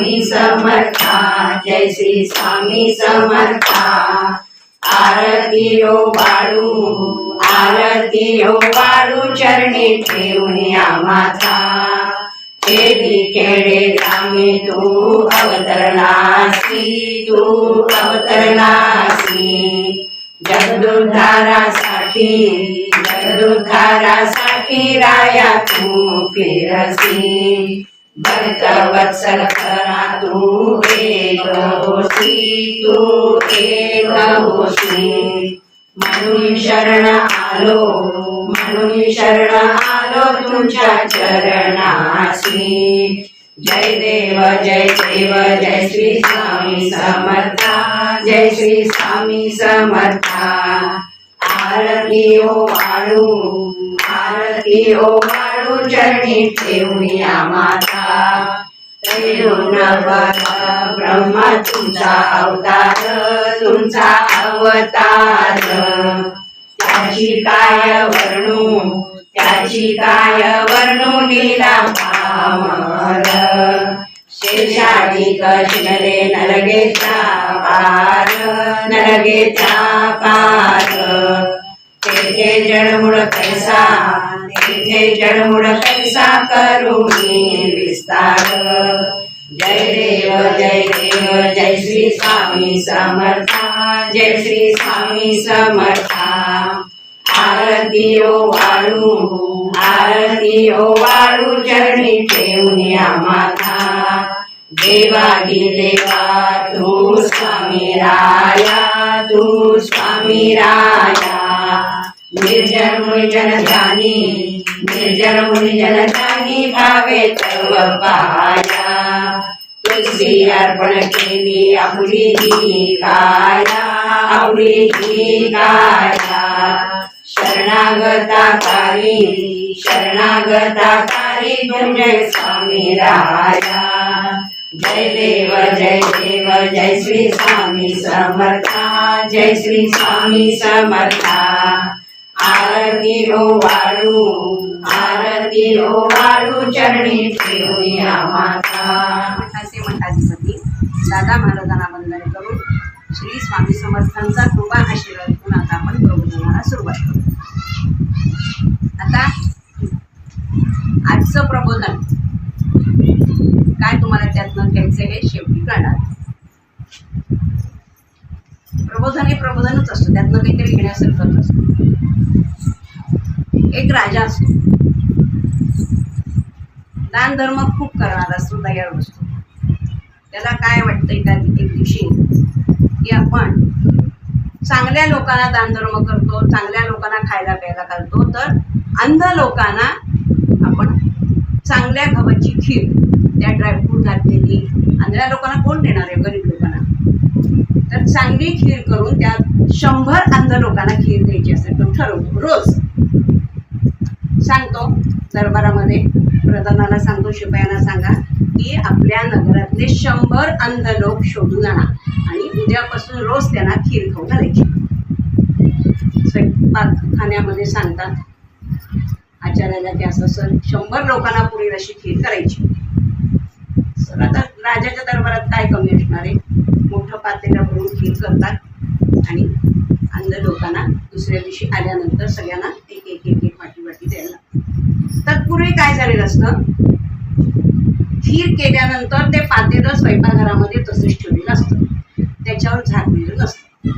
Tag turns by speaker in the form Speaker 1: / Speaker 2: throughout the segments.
Speaker 1: स्वामी समर्था जय श्री स्वामी समर्था. आरती हो बाळू आरती हो बाळू चरणी ठेवूया माझा खेडी खेडे ग्रामी तू अवतरणासी तू अवतरणासी. जगदुद्धारासाठी जगदुद्धारासाठी राया तू फिरसी. भक्त वत्सल करा तू एक होशी तू एक होशी म्हणून शरण आलो म्हणून शरण आलो तुमच्या चरणाशी जय देव जय देव जय श्री स्वामी समर्था जय श्री स्वामी समर्था आरती ओ वाळू आरती ओ वाळू चरणी ठेवूया माता. त्रैगुण ब्रह्मा तुमचा अवतार तुमचा अवतार. त्याची काय वर्णू त्याची काय वर्णू लीला पामर शेषाडी कृष्णरे नरगेचा पार नरगेचा पार. तेथे जडमुड कैसा तिथे जडमुड कैसा करुणी विस्तार। जय देव जय देव जय श्री स्वामी समर्था जय श्री स्वामी समर्था। आरती ओ वाळू आरती ओ वाळू चरणी ठेवूया माथा देवा देवा तू स्वामी राया तू स्वामी राया। निर्जन मुनिजन ध्यानी निर्जन मुनिजन ध्यानी भावे तव पाया. तुलसी अर्पण केली आपली ही काया आपली ही काया. शरणागताकारी शरणागताकारी जय स्वामी राया. जय देव जय देव जय श्री स्वामी समर्था जय श्री स्वामी समर्था. आरती हो ओ वाळू आरती हो ओ वाळू चरणी ठेवूया माता.
Speaker 2: मठाचे सती दादा महाराजांना वंदन करून श्री स्वामी समर्थांचा कृपा आशीर्वाद घेऊन आता आपण प्रबोधनाला सुरुवात करू. आता आजचं प्रबोधन. काय तुम्हाला त्यातनं घ्यायचं हे शेवटी कळणार. प्रबोधन हे प्रबोधनच असतं. त्यातनं काहीतरी घेण्यासारखंच असतं. एक राजा असतो. दान धर्म खूप करणारा असतो दयाळू असतो. त्याला काय वाटतंय त्या एक दिवशी? की आपण चांगल्या लोकांना दानधर्म करतो चांगल्या लोकांना खायला प्यायला घालतो तर अंध लोकांना आपण चांगल्या गव्हाची खीर त्या ड्रायफ्रूट घातलेली आंधळ्या लोकांना कोण देणार आहे? गरीब लोकांना. तर चांगली खीर करून त्या शंभर अंध लोकांना खीर द्यायची असं ठरवतो रोज. दरबारामध्ये प्रधानाला सांगतो शिपायांना सांगा की आपल्या नगरातले शंभर अंध लोक शोधून आणा आणि उद्यापासून रोज त्यांना खीर खाऊ घालायची. स्वयंपाकखान्यामध्ये सांगतात आचार्याला की असं सर शंभर लोकांना पुरेल अशी खीर करायची. सर आता राजाच्या दरबारात काय कमी असणार आहे? मोठं पातेलं भरून खीर करतात आणि अंध लोकांना दुसऱ्या दिवशी आल्यानंतर सगळ्यांना एक एक एक एक वाटी वाटी द्यायला तत्पूर्वी काय झालेलं असतं? खीर केल्यानंतर ते पातेलं स्वयंपाकघरामध्ये तसंच ठेवलेलं असतं. त्याच्यावर झाकलेलं नसतं.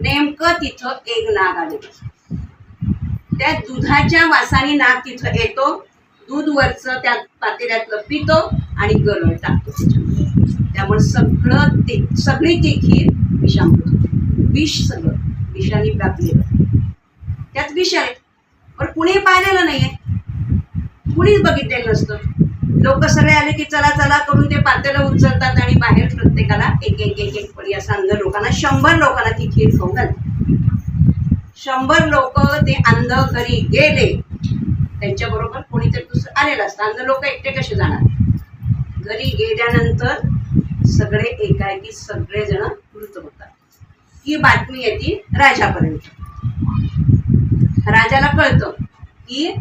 Speaker 2: नेमकं तिथं एक नाग आलेलं असतं. त्या दुधाच्या वासाने नाग तिथं येतो दूध वरचं त्या पातेल्यातलं पितो आणि गरळ टाकतो. त्यामुळे सगळं ते सगळी ती खीर विषामृत विष सगळं विषाने व्यापलेलं त्यात विष आहे पण कुणी पाहिलेलं नाहीये. कुणीच बघितलेलं नसतं. लोक सगळे आले की चला चला करून ते पातेलं उचलतात आणि बाहेर प्रत्येकाला एक एक एक एक पडी असं अंध लोकांना शंभर लोकांना ती खीर खाऊ घालते शंभर लोक ते अंध घरी गेले त्यांच्याबरोबर कोणीतरी दुसरं आलेलं असतं. अंध लोक एकटे कसे जाणार? घरी गेल्यानंतर सगळे एकाएकी सगळेजण मृत होतात. ही बातमी येते राजापर्यंत. राजाला कळतं की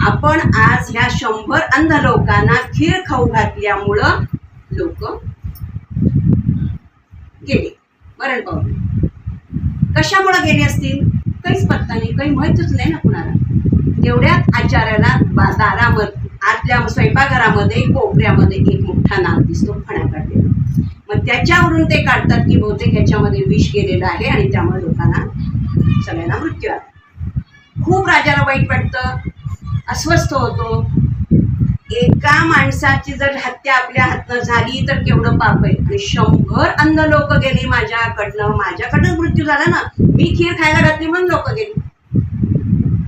Speaker 2: आपण आज ह्या शंभर अंध लोकांना खीर खाऊ घातल्यामुळं लोक गेले. मरण पावले. कशामुळे गेले असतील? काहीच पत्ता नाही काही माहितच नाही ना कुणाला. तेवढ्यात आचार्याला दारामध्ये आतल्या स्वयंपाकघरामध्ये कोपऱ्यामध्ये एक मोठा नाग दिसतो फणा काढलेला. मग त्याच्यावरून ते काढतात की बहुतेक ह्याच्यामध्ये विष गेलेलं आहे आणि त्यामुळे लोकांना सगळ्यांना मृत्यू आला. खूप राजाला वाईट वाटतं. अस्वस्थ होतो. एका माणसाची जर हत्या आपल्या हातनं झाली तर केवढं पाप आहे. आणि शंभर अन्न लोक गेली माझ्याकडनं. माझ्याकडनं मृत्यू झाला ना. मी खीर खायला घातली म्हणून लोक गेली.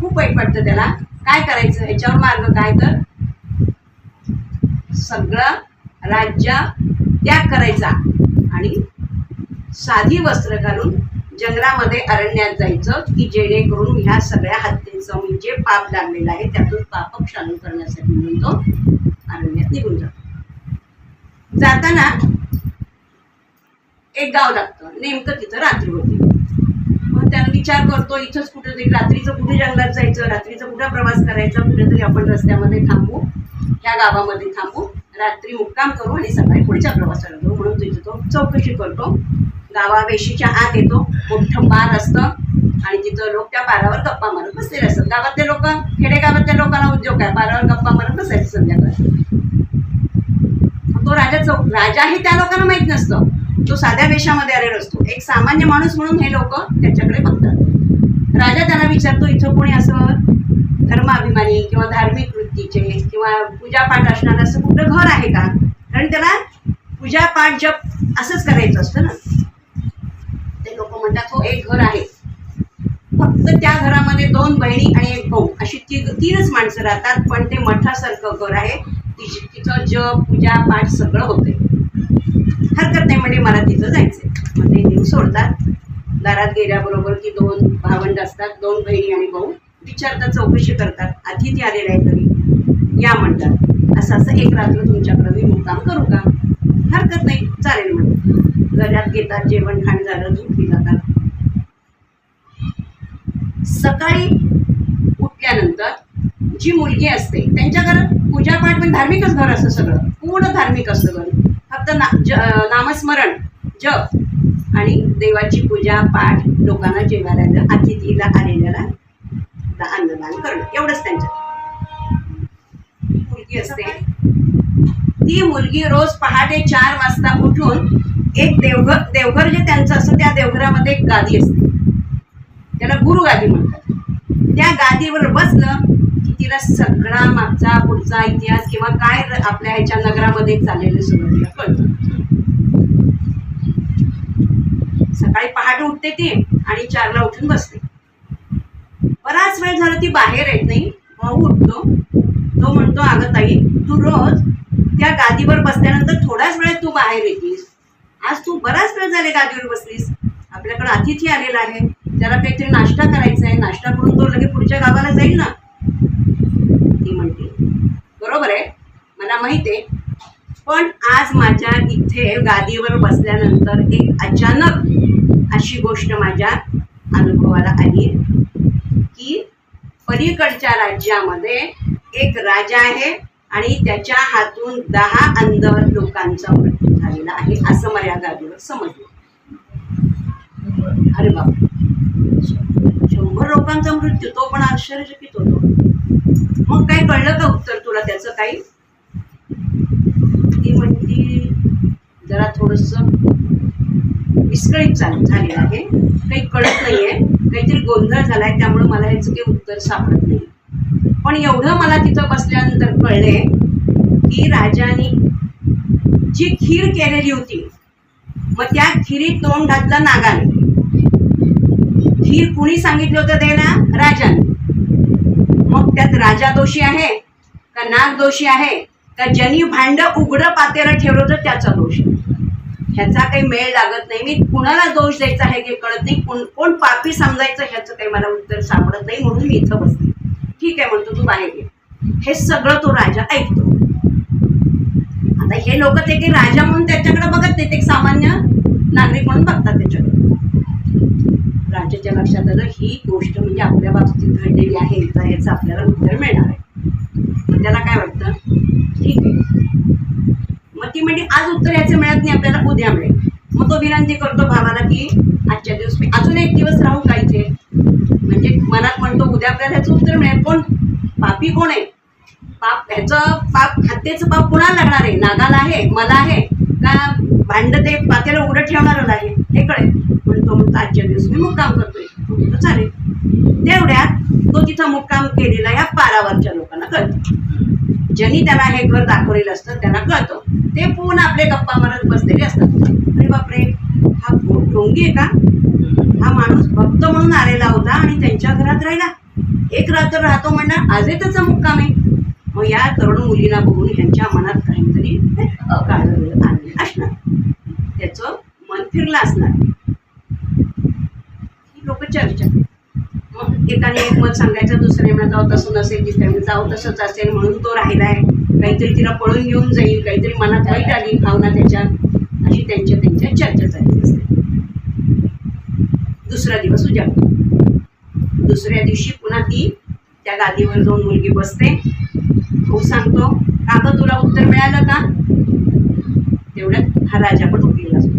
Speaker 2: खूप वाईट वाटतं त्याला. काय करायचं? ह्याच्यावर मार्ग काय तर? सगळं राज्य त्याग करायचा. आणि साधी वस्त्र घालून जंगलामध्ये अरण्यात जायचं की जेणेकरून ह्या सगळ्या हत्येचं मी जे पाप लागलेलं आहे त्यातून पाप क्षालन करण्यासाठी म्हणून तो अरण्यात निघून जातो. जाताना एक गाव लागतं नेमकं तिथं रात्री होती. मग त्यानं विचार करतो इथंच कुठेतरी रात्रीचं कुठे जंगलात जायचं रात्रीचं कुठं प्रवास करायचा कुठेतरी आपण रस्त्यामध्ये थांबू ह्या गावामध्ये थांबू रात्री मुक्काम करू आणि सकाळी पुढच्या प्रवासाला जाऊ. म्हणून तिथे तो चौकशी करतो. गावावेशीच्या आत येतो. मोठं पार असतं. आणि तिथं लोक त्या पारावर गप्पा मारत बसलेले असतात. गावातले लोक खेडेगावातल्या लोकांना उद्योग आहे. पारावर गप्पा मारत बसायचं संध्याकाळी. तो राजा चौक राजाही त्या लोकांना माहीत नसतं. तो साध्या वेशामध्ये आलेला असतो. एक सामान्य माणूस म्हणून हे लोक त्याच्याकडे बघतात. राजा त्याला विचारतो इथं कोणी असं धर्माभिमानी किंवा धार्मिक वृत्तीचे किंवा पूजापाठ असणारं असं कुठलं घर आहे का? कारण त्याला पूजापाठ जप असंच करायचं असतं ना. म्हणतात हो एक घर आहे. फक्त त्या घरामध्ये दोन बहिणी आणि एक भाऊ. अशी ती तीनच माणसं राहतात पण ते मठासारखं घर आहे. ति- तिथं जप पूजा पाठ सगळं होते हरकत नाही म्हणजे मला तिथं जायचंय. मग ते नेऊन सोडतात. दारात गेल्याबरोबर ती दोन भावंड असतात दोन बहिणी आणि भाऊ. विचारतात चौकशी करतात. अतिथी आलेला आहे घरी या म्हणतात असं असं एक रात्र तुमच्याकडे मी मुक्काम करू का? हरकत नाही. चालेल म्हणून घरात घेतात जेवण खाण झालं झोपी जातात. सकाळी उठल्यानंतर जी मुलगी असते त्यांच्या घरात पूजापाठ पण धार्मिकच घर असतं सगळं. पूर्ण धार्मिक असतं घर. फक्त ना ज नामस्मरण जप आणि देवाची पूजा पाठ लोकांना जेवायला अतिथीला आलेल्याला अन्नदान करणं. एवढंच त्यांच्या मुलगी असते. ती मुलगी रोज पहाटे चार वाजता उठून एक देवघर देवघर जे त्यांचं असतं त्या देवघरामध्ये एक गादी असते. त्याला गुरु गादी म्हणतात. त्या गादीवर बसलं की तिला सगळा मागचा पुढचा इतिहास किंवा काय आपल्या ह्याच्या नगरामध्ये चाललेलं सगळं तिला कळतं. सकाळी पहाटे उठते ती आणि चारला उठून बसते. बराच वेळ झाला ती बाहेर येत नाही. भाऊ उठतो. तो म्हणतो अगं ताई तू रोज त्या गादीवर बसल्यानंतर थोड्याच वेळात तू बाहेर येतीस. आज तू बराच वेळ झाले गादीवर बसलीस. आपल्याकडे अतिथी आलेला आहे. त्याला काहीतरी नाश्ता करायचा आहे नाश्ता करून तो लगेच पुढच्या गावाला जाईल ना? ती म्हणते. बरोबर आहे. मला माहिती आहे. पण आज माझ्या इथे गादीवर बसल्यानंतर एक अचानक अशी गोष्ट माझ्या अनुभवाला आली. की पलीकडच्या राज्यामध्ये एक राजा आहे. आणि त्याच्या हातून दहा अंध लोकांचा मृत्यू झालेला आहे असं मला या समजलं. अरे बाप. शंभर लोकांचा मृत्यू तो पण आश्चर्यचकित होतो. मग काय कळलं का उत्तर तुला त्याचं काही? ती म्हणती जरा थोडस विस्कळीत चालू झालेलं आहे. काही कळत नाहीये. काहीतरी गोंधळ झालाय त्यामुळे मला ह्याचं काही उत्तर सापडत नाही पण एवढं मला तिथं बसल्यानंतर कळले की राजाने जी खीर केलेली होती मग त्या खिरीत तोंड घातलं नागाने. खीर कुणी सांगितलं होतं द्यायला राजाने. मग त्यात राजा दोषी आहे का नाग दोषी आहे? का ज्यांनी भांड उघडं पातेला ठेवलं होतं त्याचा दोष? ह्याचा काही मेळ लागत नाही. मी कुणाला दोष द्यायचा आहे हे कळत नाही. कोण कोण पापी समजायचं ह्याचं काही मला उत्तर सापडत नाही म्हणून मी इथं बसते ठीक आहे म्हणतो तू बाहेर ये. हे सगळं तो राजा ऐकतो. आता हे लोक ते काही राजा म्हणून त्याच्याकडे बघत नाही ते एक सामान्य नागरिक म्हणून बघतात त्याच्याकडे. राजाच्या लक्षात आलं ही गोष्ट म्हणजे आपल्या बाबतीत घडलेली आहे तर याचं आपल्याला उत्तर मिळणार आहे. त्याला काय वाटतं? ठीक आहे. मग ती म्हणजे आज उत्तर याचं मिळत नाही आपल्याला उद्या मिळेल. मग तो विनंती करतो भावाला की आजच्या दिवस मी अजून एक दिवस राहू का मनात म्हणतो उद्या आपल्याला ह्याचं उत्तर मिळेल. पण पापी कोण आहे? पाप ह्याचं पाप हत्येचं पाप कुणाला लागणार आहे? नागाला आहे मला आहे. का भांड ते पात्याला उघडं ठेवणारं आहे हे कळेल. म्हणतो म्हणतो आजच्या दिवस मी मुक्काम करतोय. म्हणतो चालेल. तेवढ्यात तो तिथं मुक्काम केलेला या पारावरच्या लोकांना कळतो. ज्यांनी त्याला हे घर दाखवलेलं असतं त्यांना कळतं. ते पूर्ण आपले गप्पा मारत बसलेले असतात. अरे बापरे हा डोंगी आहे का? हा माणूस भक्त म्हणून आलेला होता आणि त्यांच्या घरात राहिला. एक रात्र राहतो म्हणणार आजही त्याचा मुक्काम. आहे मग या तरुण मुलीला बघून ह्यांच्या मनात काहीतरी काळज आलेलं असणार. त्याचं मन फिरलं असणार. ही लोक चर्चा मग एकाने एक मत सांगायचं दुसरे म्हणत जाऊ तसं नसेल तिसऱ्याने जाऊ तसंच असेल म्हणून तो राहिलाय. काहीतरी तिला पळून घेऊन जाईल काहीतरी मनात वाईट आली भावना त्याच्यात अशी त्यांच्या त्यांच्या चर्चा चालली असते. दुसरा दिवस उजाडतो दुसऱ्या दिवशी पुन्हा ती त्या गादीवर जाऊन मुलगी बसते. भाऊ सांगतो का गं तुला उत्तर मिळालं का? तेवढ्यात हा राजा पण उठलेला असतो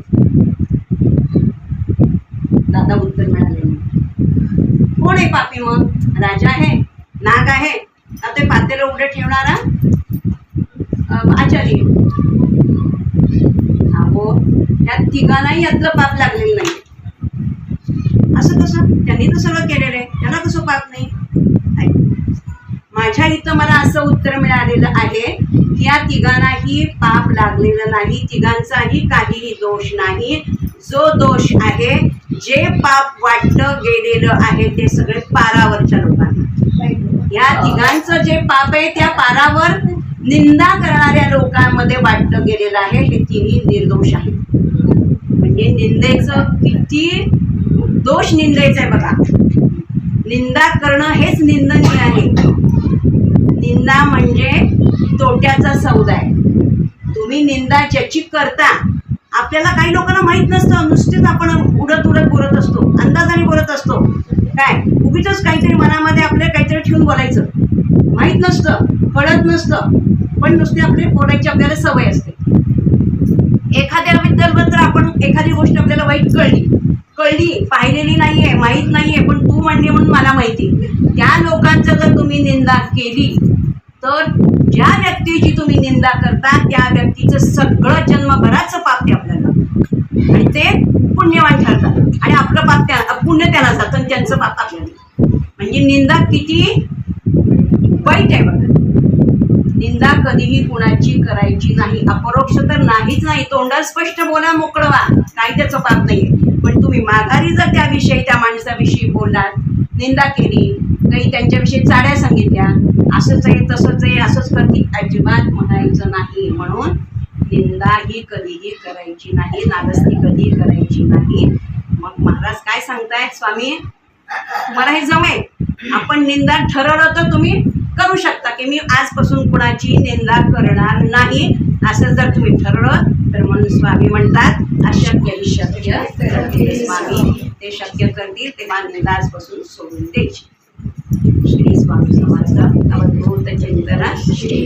Speaker 2: दादा उत्तर मिळाले नाही. कोण आहे पापी मग? राजा आहे? नाग आहे? आता ते पातेलं उघडे ठेवणारा? आचार्य. आचारी अहो ह्या तिघांनाही यातलं पाप लागलेलं नाही. असं कसं? त्यांनी तर सगळं केलेलं आहे. त्यांना कसं पाप नाही? माझ्या इथं मला असं उत्तर मिळालेलं आहे की या तिघांनाही पाप लागलेलं नाही. तिघांचाही काहीही दोष नाही. जो दोष आहे जे पाप वाटलं गेलेलं आहे ते सगळे पारावरच्या लोकांना. या तिघांचं जे पाप आहे त्या पारावर निंदा करणाऱ्या लोकांमध्ये वाटलं गेलेलं आहे हे तिन्ही निर्दोष आहेत. म्हणजे निंदेचं किती दोष निंदायचा आहे बघा. निंदा करणं हेच निंदनीय आहे. निंदा म्हणजे तोट्याचा सौदा आहे. तुम्ही निंदा ज्याची करता आपल्याला काही लोकांना माहीत नसतं. नुसतेच आपण उडत उडत बोलत असतो अंदाजाने बोलत असतो. काय? उगीच काहीतरी मनामध्ये आपल्या काहीतरी ठेवून बोलायचं. माहीत नसतं कळत नसतं. पण नुसते आपले बोलायची आपल्याला सवय असते. एखाद्याबद्दल जर आपण एखादी गोष्ट आपल्याला वाईट कळली कळली पाहिलेली नाहीये माहीत नाहीये पण तू म्हणली म्हणून मला माहिती. त्या लोकांचं जर तुम्ही निंदा केली तर ज्या व्यक्तीची तुम्ही निंदा करता त्या व्यक्तीचं सगळं जन्मभराचं पाप ते आपल्याला. आणि ते पुण्यवान ठरतात. आणि आपलं पाप त्या पुण्य त्याला जातं आणि त्यांचं पाप आपल्याला. म्हणजे निंदा किती वाईट आहे बघ. कधीही कुणाची करायची नाही. अपरोक्ष तर नाहीच नाही तोंडात स्पष्ट बोला मोकळवा. काही त्याचं पाप नाहीये. पण तुम्ही माघारी जर त्याविषयी त्या माणसाविषयी बोललात निंदा केली काही त्यांच्याविषयी चाड्या सांगितल्या असंच आहे तसंच आहे असंच कधी अजिबात म्हणायचं नाही. म्हणून निंदा ही कधीही करायची नाही नागस्ती कधीही करायची नाही. मग महाराज काय सांगतायत स्वामी तुम्हाला हे जमेल. आपण निंदा ठरवलं तर तुम्ही करू शकता की मी आजपासून कुणाची निंदा करणार नाही? असं जर तुम्ही ठरलं तर म्हणून स्वामी म्हणतात अशक्य शक्य करतील स्वामी ते शक्य करतील तेव्हा निंदा आजपासून सोडून द्यायची. श्री स्वामी समर्थ अवधूत चिंतन श्री